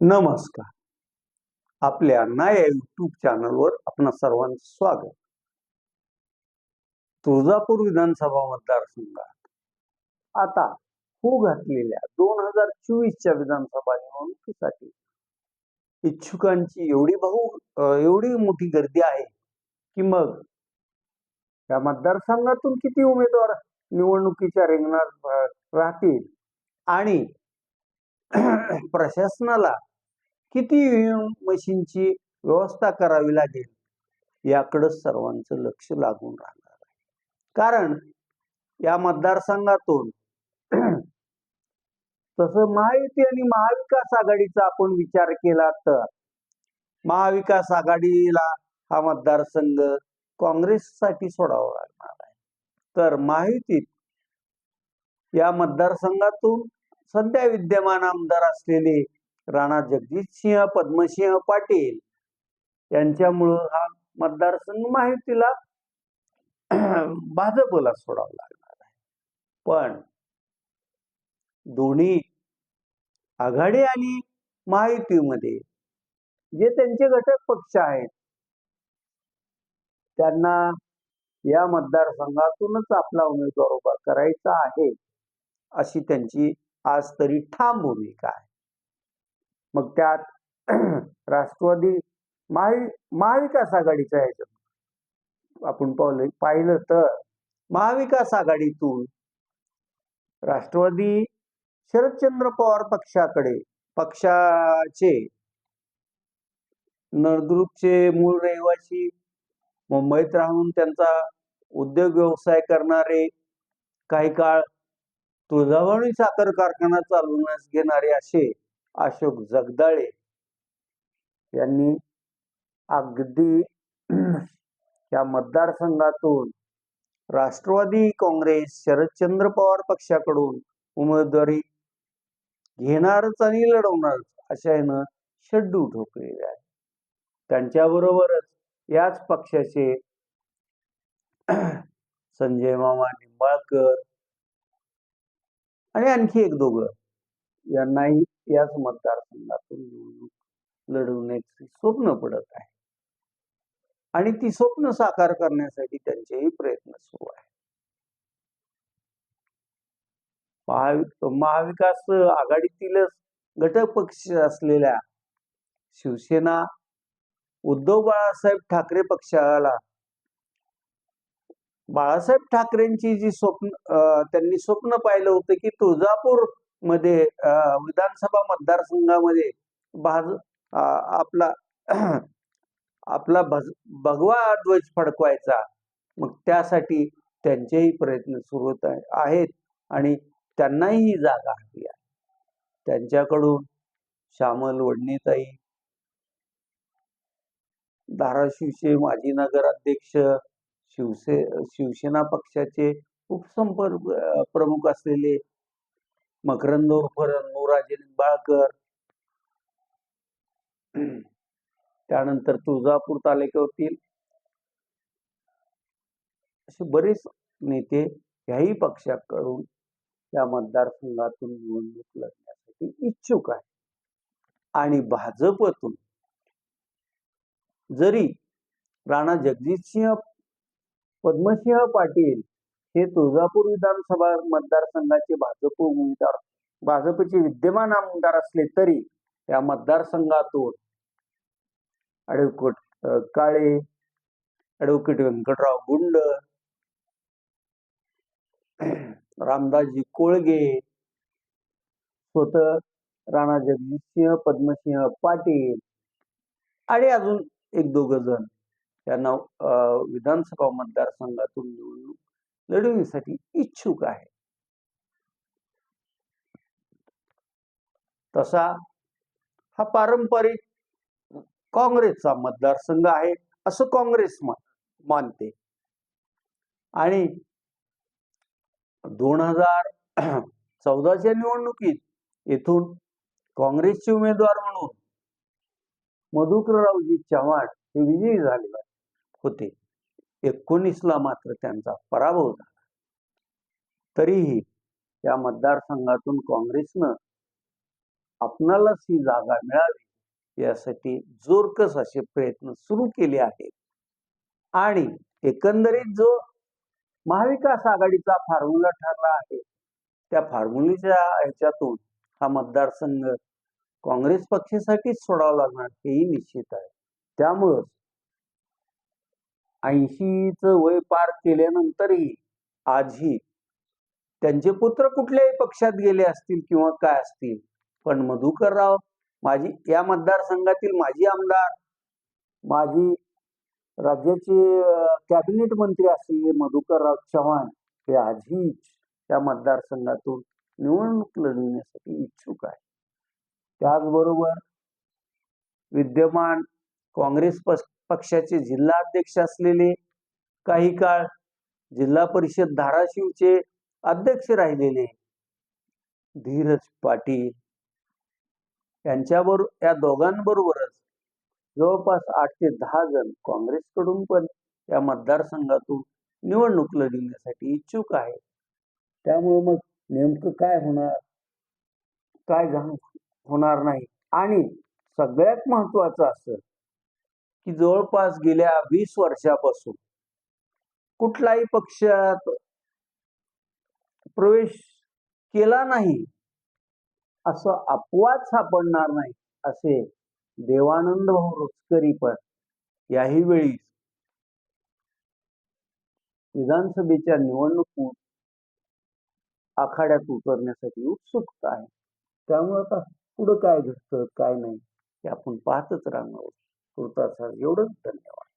नमस्कार. आपल्या ना या युट्यूब चॅनलवर आपणा सर्वांचं स्वागत. तुळजापूर विधानसभा मतदारसंघात आता हो घातलेल्या दोन हजार चोवीसच्या विधानसभा निवडणुकीसाठी इच्छुकांची एवढी बहु एवढी मोठी गर्दी आहे की मग या मतदारसंघातून किती उमेदवार निवडणुकीच्या रिंगणात राहतील? आणि प्रशासनाला किती मशीनची व्यवस्था करावी लागेल? याकडे सर्वांचं लक्ष लागून राहणार आहे. कारण या मतदारसंघातून तसं महायुती आणि महाविकास आघाडीचा आपण विचार केला तर महाविकास आघाडीला हा मतदारसंघ काँग्रेससाठी सोडावा लागणार आहे. तर महायुतीत या मतदारसंघातून सध्या विद्यमान आमदार असलेले राणा जगजितसिंह पद्मसिंह पाटील यांच्यामुळं हा मतदारसंघ माहितीला भाजपला सोडावा लागणार आहे. पण दोन्ही आघाडी आणि महायुतीमध्ये जे त्यांचे घटक पक्ष आहेत त्यांना या मतदारसंघातूनच आपला उमेदवार उभा करायचा आहे अशी त्यांची आज तरी ठाम भूमिका आहे मग त्यात राष्ट्रवादी महा महाविकास आघाडीच्या ह्याच्यात आपण पाहिलं पाहिलं तर महाविकास आघाडीतून राष्ट्रवादी शरदचंद्र पवार पक्षाकडे पक्षाचे नळदुर्गचे मूळ रहिवासी मुंबईत राहून त्यांचा उद्योग व्यवसाय करणारे काही काळ तुळजाभवानी साखर कारखाना चालवण्यास घेणारे असे अशोक जगदाळे यांनी अगदी या मतदारसंघातून राष्ट्रवादी काँग्रेस शरदचंद्र पवार पक्षाकडून उमेदवारी घेणारच आणि लढवणारच अशा यानं शड्डू ठोकलेले आहे त्यांच्याबरोबरच याच पक्षाचे संजय मामा निंबाळकर आणि आणखी एक दोघं. यांनाही याच मतदारसंघातून निवडणूक लढवण्याचे स्वप्न पडत आहे. आणि ती स्वप्न साकार करण्यासाठी त्यांचेही प्रयत्न सुरू आहे महाविकास आघाडीतीलच घटक पक्ष असलेल्या शिवसेना उद्धव बाळासाहेब ठाकरे पक्षाला बाळासाहेब ठाकरेंची जी स्वप्न त्यांनी स्वप्न पाहिलं होतं की तुळजापूरमध्ये विधानसभा मतदारसंघामध्ये भाज आपला आपला भज भगवा ध्वज फडकवायचा. मग त्यासाठी त्यांचेही प्रयत्न सुरू होत आहे आहेत आणि त्यांनाही ही जागा हवी आहे. त्यांच्याकडून श्यामल वडणेताई धाराशिवचे माजी नगराध्यक्ष शिवसे शिवसेना पक्षाचे उपसंपर्क प्रमुख असलेले मकरंद उर्फ नोराजे निंबाळकर त्यानंतर तुळजापूर तालुक्यातील असे बरेच नेते ह्याही पक्षाकडून या मतदारसंघातून निवडणूक लढण्यासाठी इच्छुक आहे आणि भाजपतून जरी राणा जगजितसिंह पद्मसिंह पाटील हे तुळजापूर विधानसभा मतदारसंघाचे भाजप उमेदवार भाजपचे विद्यमान आमदार असले तरी या मतदारसंघातून ॲडव्होकेट काळे ॲडव्होकेट व्यंकटराव गुंड रामदासजी कोळगे स्वतः राणा जगजितसिंह पद्मसिंह पाटील आणि अजून एक दोघ जण. त्यांना विधानसभा मतदारसंघातून निवडणूक लढविण्यासाठी इच्छुक आहे. तसा हा पारंपरिक काँग्रेसचा मतदारसंघ आहे असं काँग्रेस मानते. आणि दोन हजार चौदाच्या निवडणुकीत येथून काँग्रेसचे उमेदवार म्हणून मधुकररावजी चव्हाण हे विजयी झाले. होते. एकोणीसला मात्र त्यांचा पराभव झाला. तरीही या मतदारसंघातून काँग्रेसनं आपणालाच ही जागा मिळावी यासाठी जोरकस असे प्रयत्न सुरू केले आहेत. आणि एकंदरीत जो महाविकास आघाडीचा फॉर्म्युला ठरला आहे त्या फॉर्म्युलेच्या ह्याच्यातून हा मतदारसंघ काँग्रेस पक्षासाठीच सोडावा लागणार हेही निश्चित आहे. त्यामुळंच ऐंशीच वय पार केल्यानंतरही आजही त्यांचे पुत्र कुठल्याही पक्षात गेले असतील किंवा काय असतील पण मधुकरराव माझी या मतदारसंघातील माजी आमदार माजी राज्याचे कॅबिनेट मंत्री असलेले मधुकरराव चव्हाण हे आजही त्या मतदारसंघातून निवडणूक लढविण्यासाठी इच्छुक आहे त्याचबरोबर विद्यमान काँग्रेस पक्ष- पक्षाचे जिल्हा अध्यक्ष असलेले काही काळ जिल्हा परिषद धाराशिवचे अध्यक्ष राहिलेले धीरज पाटील. यांच्याबरोबर या दोघांबरोबरच जवळपास आठ ते दहा जण काँग्रेसकडून पण या मतदारसंघातून निवडणूक लढविण्यासाठी इच्छुक आहे त्यामुळे मग नेमकं काय होणार? काय होणार नाही? आणि सगळ्यात महत्वाचं असं की जवळपास गेल्या वीस वर्षापासून कुठलाही पक्षात प्रवेश केला नाही असं अपवाद सापडणार नाही असे देवानंद भाऊ रुचकरी पण याही वेळी विधानसभेच्या निवडणूक आखाड्यात उतरण्यासाठी उत्सुकता आहे. त्यामुळे आता पुढं काय घडतं काय नाही हे आपण पाहतच राहणार आहोत. एवढंच धन्यवाद